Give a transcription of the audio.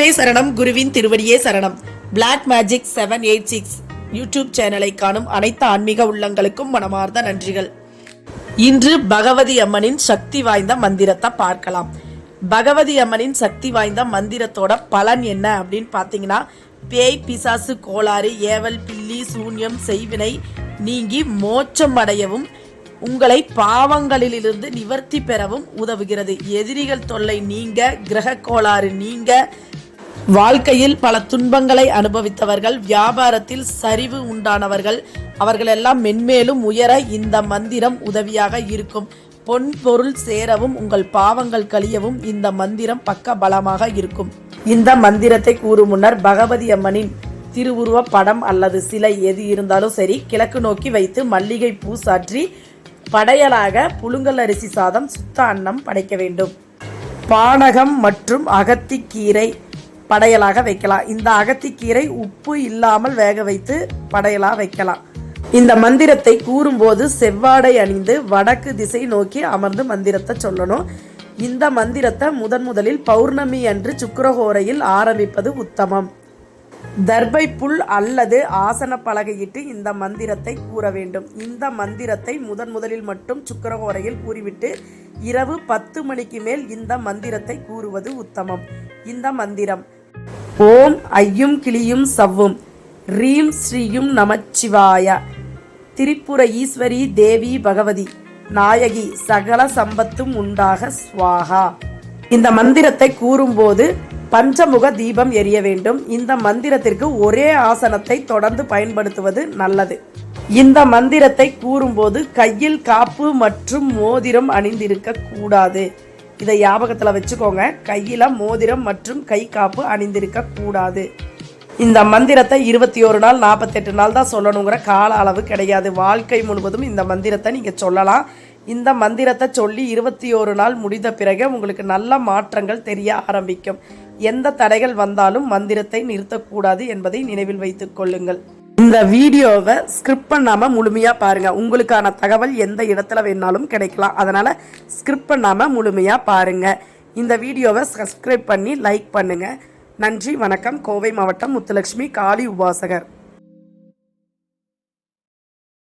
குருவே சரணம் குருவின் திருவடியே சரணம். Black magic seven eight six YouTube சேனலை காணும் அனைத்து ஆன்மீக உள்ளங்களுக்கும் மனமார்ந்த நன்றிகள். இன்று பகவதி அம்மனின் சக்தி வாய்ந்த மந்திரத்தை பார்க்கலாம். பகவதி அம்மனின் சக்தி வாய்ந்த மந்திரத்தோட பலன் என்ன அப்படின்னு பார்த்தீங்கன்னா பேய் பிசாசு கோளாறு ஏவல் பில்லி சூன்யம் செய்வினை நீங்கி மோட்சம் அடையவும் உங்களை பாவங்களிலிருந்து நிவர்த்தி பெறவும் உதவுகிறது. எதிரிகள் தொல்லை நீங்க கிரக கோளாறு நீங்க வாழ்க்கையில் பல துன்பங்களை அனுபவித்தவர்கள் வியாபாரத்தில் சரிவு உண்டானவர்கள் அவர்களெல்லாம் மென்மேலும் உயர இந்த மந்திரம் உதவியாக இருக்கும். பொன் பொருள் சேரவும் உங்கள் பாவங்கள் கழியவும் இந்த மந்திரம் பக்க பலமாக இருக்கும். இந்த மந்திரத்தை கூறும் முன்னர் பகவதி அம்மனின் திருவுருவ படம் அல்லது சிலை எது இருந்தாலும் சரி கிழக்கு நோக்கி வைத்து மல்லிகை பூ சாற்றி படையலாக புழுங்கல் அரிசி சாதம் சுத்த அன்னம் படைக்க வேண்டும். பானகம் மற்றும் அகத்திக்கீரை படையலாக வைக்கலாம். இந்த அகத்திக்கீரை உப்பு இல்லாமல் வேக வைத்து படையலாக வைக்கலாம். இந்த மந்திரத்தை கூறும்போது செவ்வாடை அணிந்து வடக்கு திசை நோக்கி அமர்ந்து மந்திரத்தை சொல்லணும். இந்த மந்திரத்தை முதன் முதலில் பௌர்ணமி அன்று சுக்கரஹோரையில் ஆரம்பிப்பது உத்தமம். தர்பை புல் அல்லது ஆசன பலகையிட்டு இந்த மந்திரத்தை கூற வேண்டும். இந்த மந்திரத்தை முதன் முதலில் மட்டும் சுக்கரஹோரையில் கூறிவிட்டு இரவு பத்து மணிக்கு மேல் இந்த மந்திரத்தை கூறுவது உத்தமம். இந்த மந்திரம் ஓம் ஐயும் கிளியும் சவ்வும். ரீம் ஸ்ரீயும் நமச்சிவாய. திரிபுர ஈஸ்வரி தேவி பகவதி. நாயகி சகல சம்பத்தும் உண்டாக ஸ்வாகா இந்த மந்திரத்தை கூறும்போது பஞ்சமுக தீபம் எரிய வேண்டும். இந்த மந்திரத்திற்கு ஒரே ஆசனத்தை தொடர்ந்து பயன்படுத்துவது நல்லது. இந்த மந்திரத்தை கூறும்போது கையில் காப்பு மற்றும் மோதிரம் அணிந்திருக்க கூடாது. இதை ஞாபகத்தில் வச்சுக்கோங்க. கையில் மோதிரம் மற்றும் கை காப்பு அணிந்திருக்க கூடாது. இந்த மந்திரத்தை இருபத்தி ஒரு நாள் நாற்பத்தெட்டு நாள் தான் சொல்லணுங்கிற கால அளவு கிடையாது. வாழ்க்கை முழுவதும் இந்த மந்திரத்தை நீங்கள் சொல்லலாம். இந்த மந்திரத்தை சொல்லி இருபத்தி ஒரு நாள் முடிந்த பிறகு உங்களுக்கு நல்ல மாற்றங்கள் தெரிய ஆரம்பிக்கும். எந்த தடைகள் வந்தாலும் மந்திரத்தை நிறுத்தக்கூடாது என்பதை நினைவில் வைத்துக் கொள்ளுங்கள். இந்த வீடியோவை ஸ்கிரிப்ட் பண்ணாமல் முழுமையாக பாருங்கள் உங்களுக்கான தகவல் எந்த இடத்துல வேணாலும் கிடைக்கலாம். அதனால் ஸ்கிரிப்ட் பண்ணாமல் முழுமையாக பாருங்கள் இந்த வீடியோவை சப்ஸ்கிரைப் பண்ணி லைக் பண்ணுங்கள் நன்றி வணக்கம். கோவை மாவட்டம் முத்துலட்சுமி காளி உபாசகர்.